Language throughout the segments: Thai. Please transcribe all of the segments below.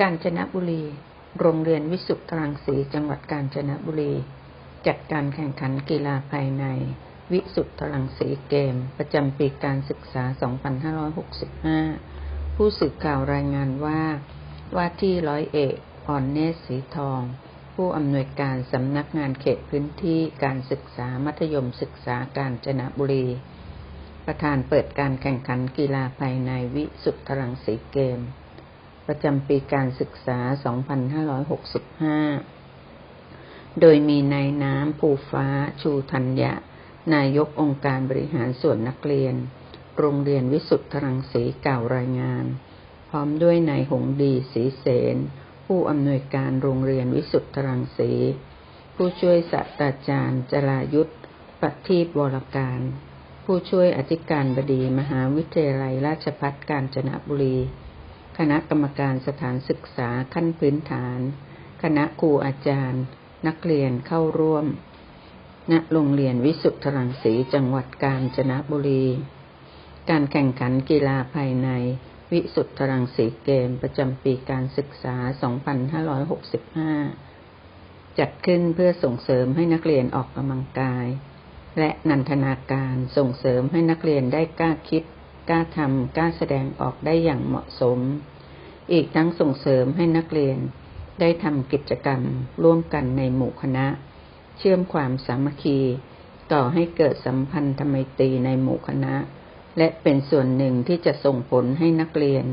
กาญจนบุรี โรงเรียนวิสุทธรังสีจังหวัดกาญจนบุรี จัดการแข่งขันกีฬาภายใน วิสุทธรังสีเกม ประจำปีการศึกษา 2565 ผู้สื่อข่าวรายงานว่า ว่าที่ร้อยเอกอ่อนเนศสีทอง ผู้อำนวยการสำนักงานเขตพื้นที่การศึกษามัธยมศึกษาการจนบุรี ประธานเปิดการแข่งขันกีฬาภายในวิสุทธรังสีเกม ประจำปีการศึกษา 2565 โดยมีนายน้ำภูฟ้า ชูธัญญะ นายกองค์การบริหารส่วนนักเรียน โรงเรียนวิสุทธรังสีกล่าวรายงาน พร้อมด้วยนายหงดีศรีเสน ผู้อำนวยการโรงเรียนวิสุทธรังสี ผู้ช่วยศาสตราจารย์จรายุทธปฏิบวรการ ผู้ช่วยอธิการบดีมหาวิทยาลัยราชภัฏกาญจนบุรี คณะกรรมการสถานศึกษาขั้นพื้นฐาน คณะครูอาจารย์ นักเรียนเข้าร่วม ณ โรงเรียนวิสุทธรังสีจังหวัดกาญจนบุรี การแข่งขันกีฬาภายในวิสุทธรังสีเกมประจำปีการศึกษา 2565 จัดขึ้นเพื่อส่งเสริมให้นักเรียนออกกำลังกาย และนันทนาการส่งเสริมให้นักเรียนได้กล้าคิด กล้าทำกล้าแสดงออกได้อย่างเหมาะสม อีกทั้งส่งเสริมให้นักเรียน ได้ทำกิจกรรมร่วมกันในหมู่คณะ เชื่อมความสามัคคีต่อให้เกิดสัมพันธไมตรีในหมู่คณะ และเป็นส่วนหนึ่งที่จะส่งผลให้นักเรียน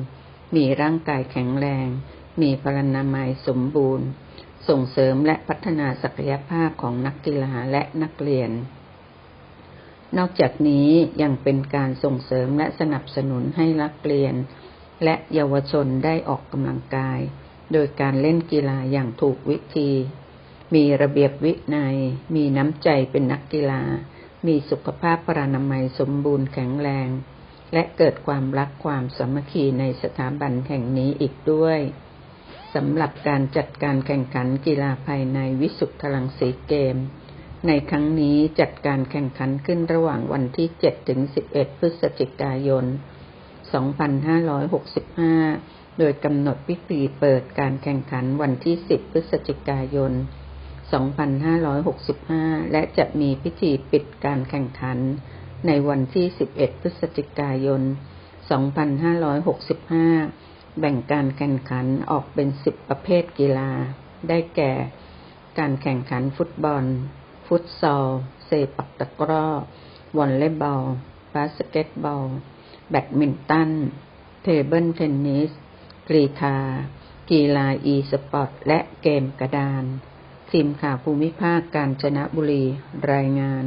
มีร่างกายแข็งแรง มีพลานามัยสมบูรณ์ ส่งเสริมและพัฒนาศักยภาพของนักกีฬาและนักเรียน นอกจากนี้ยังเป็นการส่งเสริมและสนับสนุนให้นักเรียน และเยาวชนได้ออกกำลังกาย โดยการเล่นกีฬาอย่างถูกวิธี มีระเบียบวินัย มีน้ำใจเป็นนักกีฬา มีสุขภาพพรานามัยสมบูรณ์แข็งแรง และเกิดความรักความสามัคคีในสถาบันแห่งนี้อีกด้วยสำหรับการจัดการแข่งขันกีฬาภายในวิสุทธรังสีเกม ในครั้งนี้จัดการแข่งขันขึ้นระหว่างวันที่ 7 ถึง 11 พฤศจิกายน 2565 โดยกำหนดพิธีเปิดการแข่งขันวันที่ 10 พฤศจิกายน 2565 และจะมีพิธีปิดการแข่งขันในวันที่ 11 พฤศจิกายน 2565 แบ่งการแข่งขันออกเป็น 10 ประเภทกีฬา ได้แก่ การแข่งขันฟุตบอล ฟุตซอล เซปักตะกร้อ วอลเลย์บอล บาสเกตบอล แบดมินตัน เทเบิลเทนนิส กรีธา กีฬาอีสปอร์ต และเกมกระดาน ทีมข่าวภูมิภาคการจนบุรี รายงาน